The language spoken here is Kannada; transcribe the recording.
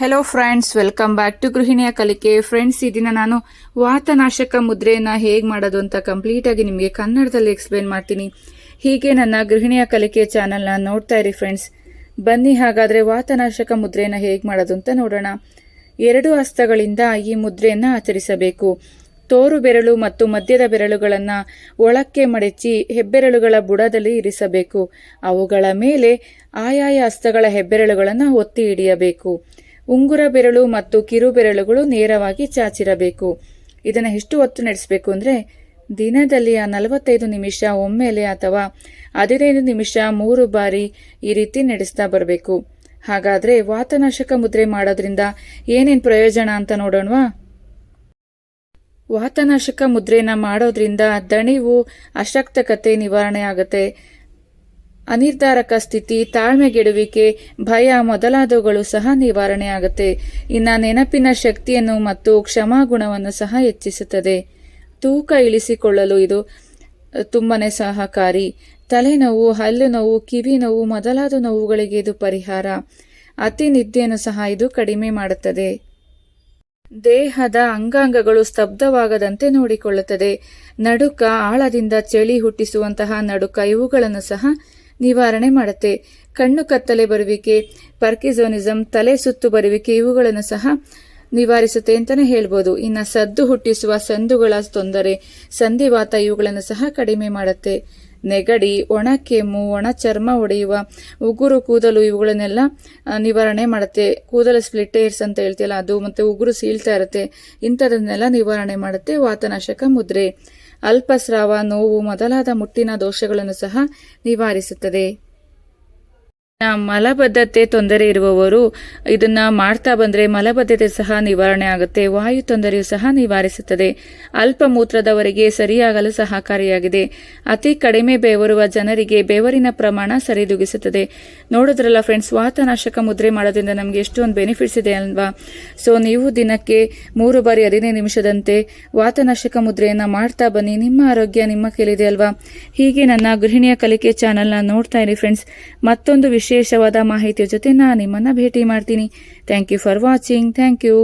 Hello friends welcome back to ಗೃಹಿಣಿಯ ಕಲಿಕೆ ಫ್ರೆಂಡ್ಸ್ ಈ ದಿನ ನಾನು ವಾತನಾಶಕ ಮುದ್ರೆಯನ್ನು ಹೇಗೆ ಮಾಡೋದು ಅಂತ ಕಂಪ್ಲೀಟಾಗಿ ನಿಮಗೆ ಕನ್ನಡದಲ್ಲಿ ಎಕ್ಸ್ಪ್ಲೇನ್ ಮಾಡ್ತೀನಿ. ಹೀಗೆ ನನ್ನ ಗೃಹಿಣಿಯ ಕಲಿಕೆ ಚಾನಲ್ನ ನೋಡ್ತಾ ಇರಿ ಫ್ರೆಂಡ್ಸ್ ಬನ್ನಿ ಹಾಗಾದರೆ ವಾತನಾಶಕ ಮುದ್ರೆಯನ್ನು ಹೇಗೆ ಮಾಡೋದು ಅಂತ ನೋಡೋಣ. ಎರಡು ಹಸ್ತಗಳಿಂದ ಈ ಮುದ್ರೆಯನ್ನು ಆಚರಿಸಬೇಕು. ತೋರು ಬೆರಳು ಮತ್ತು ಮಧ್ಯದ ಬೆರಳುಗಳನ್ನು ಒಳಕ್ಕೆ ಮಡಚಿ ಹೆಬ್ಬೆರಳುಗಳ ಬುಡದಲ್ಲಿ ಇರಿಸಬೇಕು. ಅವುಗಳ ಮೇಲೆ ಆಯಾಯ ಹಸ್ತಗಳ ಹೆಬ್ಬೆರಳುಗಳನ್ನು ಒತ್ತಿ ಹಿಡಿಯಬೇಕು. ಉಂಗುರ ಬೆರಳು ಮತ್ತು ಕಿರು ಬೆರಳುಗಳು ನೇರವಾಗಿ ಚಾಚಿರಬೇಕು. ಇದನ್ನು ಎಷ್ಟು ಹೊತ್ತು ನಡೆಸಬೇಕು ಅಂದರೆ ದಿನದಲ್ಲಿ ಆ ನಲವತ್ತೈದು ನಿಮಿಷ ಒಮ್ಮೆಲೆ ಅಥವಾ ಹದಿನೈದು ನಿಮಿಷ ಮೂರು ಬಾರಿ ಈ ರೀತಿ ನಡೆಸ್ತಾ ಬರಬೇಕು. ಹಾಗಾದರೆ ವಾತನಾಶಕ ಮುದ್ರೆ ಮಾಡೋದ್ರಿಂದ ಏನೇನು ಪ್ರಯೋಜನ ಅಂತ ನೋಡೋಣವಾ? ವಾತನಾಶಕ ಮುದ್ರೆನ ಮಾಡೋದ್ರಿಂದ ದಣಿವು, ಅಶಕ್ತಕತೆ ನಿವಾರಣೆ ಆಗುತ್ತೆ. ಅನಿರ್ಧಾರಕ ಸ್ಥಿತಿ ತಾಳ್ಮೆಗೆಡುವಿಕೆ ಭಯ ಮೊದಲಾದವುಗಳು ಸಹ ನಿವಾರಣೆ ಆಗುತ್ತೆ ಇನ್ನು ನೆನಪಿನ ಶಕ್ತಿಯನ್ನು ಮತ್ತು ಕ್ಷಮಾಗುಣವನ್ನು ಸಹ ಹೆಚ್ಚಿಸುತ್ತದೆ. ತೂಕ ಇಳಿಸಿಕೊಳ್ಳಲು ಇದು ತುಂಬನೇ ಸಹಕಾರಿ. ತಲೆನೋವು, ಹಲ್ಲು ನೋವು, ಕಿವಿ ನೋವು ಮೊದಲಾದ ನೋವುಗಳಿಗೆ ಇದು ಪರಿಹಾರ. ಅತಿ ನಿದ್ದೆಯನ್ನು ಸಹ ಇದು ಕಡಿಮೆ ಮಾಡುತ್ತದೆ. ದೇಹದ ಅಂಗಾಂಗಗಳು ಸ್ತಬ್ಧವಾಗದಂತೆ ನೋಡಿಕೊಳ್ಳುತ್ತದೆ. ನಡುಕ, ಆಳದಿಂದ ಚಳಿ ಹುಟ್ಟಿಸುವಂತಹ ನಡುಕ ಇವುಗಳನ್ನು ಸಹ ನಿವಾರಣೆ ಮಾಡುತ್ತೆ. ಕಣ್ಣು ಕತ್ತಲೆ ಬರುವಿಕೆ, ಪರ್ಕಿಸೋನಿಸಂ, ತಲೆ ಸುತ್ತು ಬರುವಿಕೆ, ಇವುಗಳನ್ನು ಸಹ ನಿವಾರಿಸುತ್ತೆ ಅಂತಲೇ ಹೇಳ್ಬೋದು. ಇನ್ನು ಸದ್ದು ಹುಟ್ಟಿಸುವ ಸಂದುಗಳ ತೊಂದರೆ, ಸಂಧಿವಾತ ಇವುಗಳನ್ನು ಸಹ ಕಡಿಮೆ ಮಾಡುತ್ತೆ. ನೆಗಡಿ, ಒಣ ಕೆಮ್ಮು, ಒಣ ಚರ್ಮ ಒಡೆಯುವ, ಉಗುರು, ಕೂದಲು ಇವುಗಳನ್ನೆಲ್ಲ ನಿವಾರಣೆ ಮಾಡುತ್ತೆ. ಕೂದಲು ಸ್ಪ್ಲಿಟ್ ಏರ್ಸ್ ಅಂತ ಹೇಳ್ತೀಯಲ್ಲ, ಅದು ಮತ್ತು ಉಗುರು ಸೀಳ್ತಾ ಇರುತ್ತೆ. ಇಂಥದನ್ನೆಲ್ಲ ನಿವಾರಣೆ ಮಾಡುತ್ತೆ ವಾತನಾಶಕ ಮುದ್ರೆ. ಅಲ್ಪಸ್ರಾವ ನೋವು ಮೊದಲಾದ ಮುಟ್ಟಿನ ದೋಷಗಳನ್ನು ಸಹ ನಿವಾರಿಸುತ್ತದೆ. ಮಲಬದ್ಧತೆ ತೊಂದರೆ ಇರುವವರು ಇದನ್ನ ಮಾಡ್ತಾ ಬಂದ್ರೆ ಮಲಬದ್ಧತೆ ಸಹ ನಿವಾರಣೆ ಆಗುತ್ತೆ, ವಾಯು ತೊಂದರೆಯು ಸಹ ನಿವಾರಿಸುತ್ತದೆ. ಅಲ್ಪ ಮೂತ್ರದವರಿಗೆ ಸರಿಯಾಗಲು ಸಹಕಾರಿಯಾಗಿದೆ. ಅತಿ ಕಡಿಮೆ ಬೆವರುವ ಜನರಿಗೆ ಬೆವರಿನ ಪ್ರಮಾಣ ಸರಿದೂಗಿಸುತ್ತದೆ. ನೋಡಿದ್ರಲ್ಲ ಫ್ರೆಂಡ್ಸ್ ವಾತನಾಶಕ ಮುದ್ರೆ ಮಾಡೋದ್ರಿಂದ ನಮಗೆ ಎಷ್ಟೊಂದು ಬೆನಿಫಿಟ್ಸ್ ಇದೆ ಅಲ್ವಾ? ಸೊ ನೀವು ದಿನಕ್ಕೆ ಮೂರು ಬಾರಿ ಹದಿನೈದು ನಿಮಿಷದಂತೆ ವಾತನಾಶಕ ಮುದ್ರೆಯನ್ನು ಮಾಡ್ತಾ ಬನ್ನಿ. ನಿಮ್ಮ ಆರೋಗ್ಯ ನಿಮ್ಮ ಕೈಲಿದೆ ಅಲ್ವಾ? ಹೀಗೆ ನನ್ನ ಗೃಹಿಣಿಯ ಕಲಿಕೆ ಚಾನಲ್ನ ನೋಡ್ತಾ ಇರಿ ಫ್ರೆಂಡ್ಸ್ ಮತ್ತೊಂದು ವಿಶೇಷವಾದ ಮಾಹಿತಿಯ ಜೊತೆ ನಾನು ನಿಮ್ಮನ್ನು ಭೇಟಿ ಮಾಡ್ತೀನಿ. Thank you for watching thank you